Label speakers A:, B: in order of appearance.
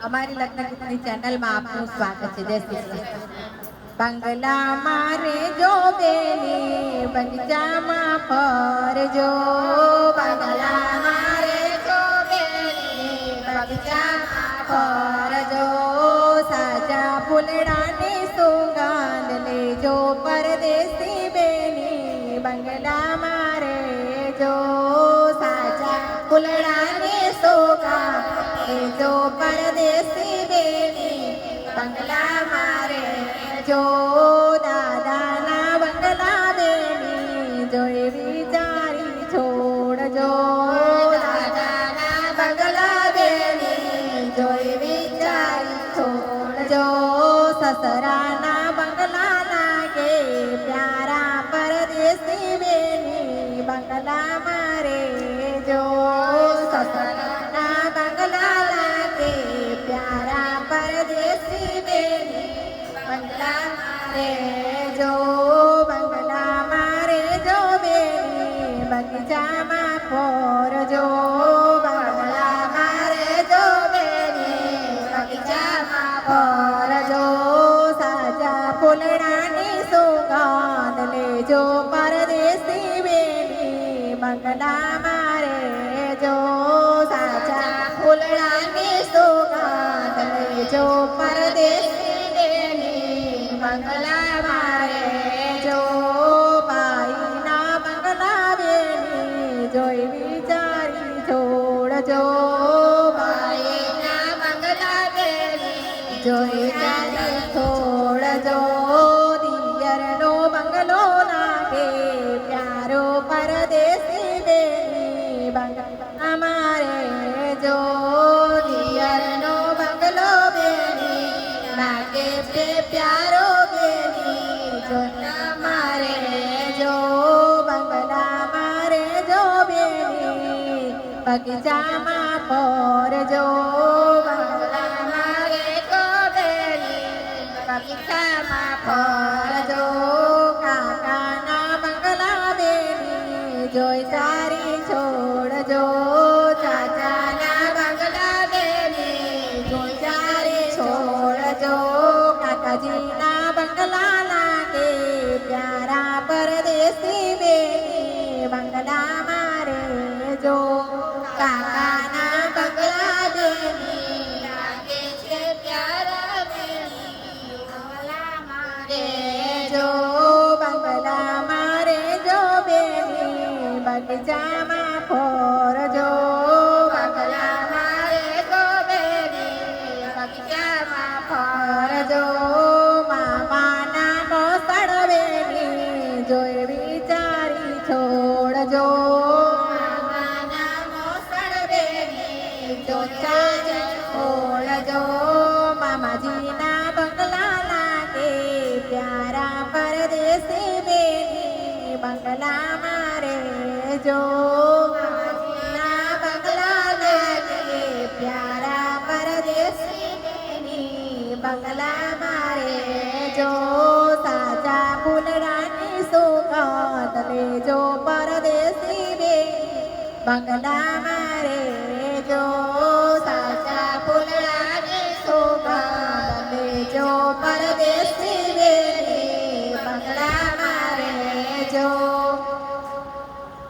A: અમારી લગ્ન ગીતની ચેનલમાં આપનું સ્વાગત છે જય શ્રી કૃષ્ણ બંગલા મારે જો બેની બગીચામાં ફરજો બંગલા મારે જો બેની બગીચામાં ફરજો સાજા ફૂલડાની સુગંધ લેજો પરદેશી બેની બંગલા મારે જો લેજો પરદેશી બેની બંગલા મારે, જો દાદાના બંગલા બેની જોઈ વિચારી છોડજો દાદાના બંગલા બેની જોઈ વિચારી છોડજો સસરાના બંગલા મારે જો બંગલા મારે જો બેની બગીચામાં ફોરજો બંગલા મારે જો બગીચામાં ફોરજો સાજા ફૂલડાની સુગંધ લેજો છોડજો બાઈના બંગલા બેની જોઈ વિચારી છોડજો દિયરનો બંગલો લાગે પ્યારો પરદેશી બેની બંગલા અમારે જો દિયરનો બંગલો બેની લાગે તે પ્યારો બેની જો મારે જો બંગલા મારે જો બેની બગીચામાં ફરજો બંગલા મારે જો બેની બગીચામાં ફરજો કાકાના બંગલા બેની જોઈ તારી છોડજો ચાચાના બંગલા બેની જોઈ તારી છોડજો કાકાજીના બંગલા લાગે પ્યારા પરદેશી બેની બંગલા મારે જો કાકાના બેની બગીચામાં ફોરજો બંગલા મારે જો બેની બગીચામાં ફોરજો મામાના મોસળ બેની જોઈ વિચારી છોડજો મામાના મોસળ બેની જોચારી છોડજો મામાજીના બંગલા લાગે પ્યારા પરદેશી બેની બંગલા મારે જો મામાજીના બંગલા લાગે પ્યારા પરદેશી બંગલા મારે જો સાચા ફૂલડાની સુખત લેજો પરદેશી બેની બંગલા મારે જો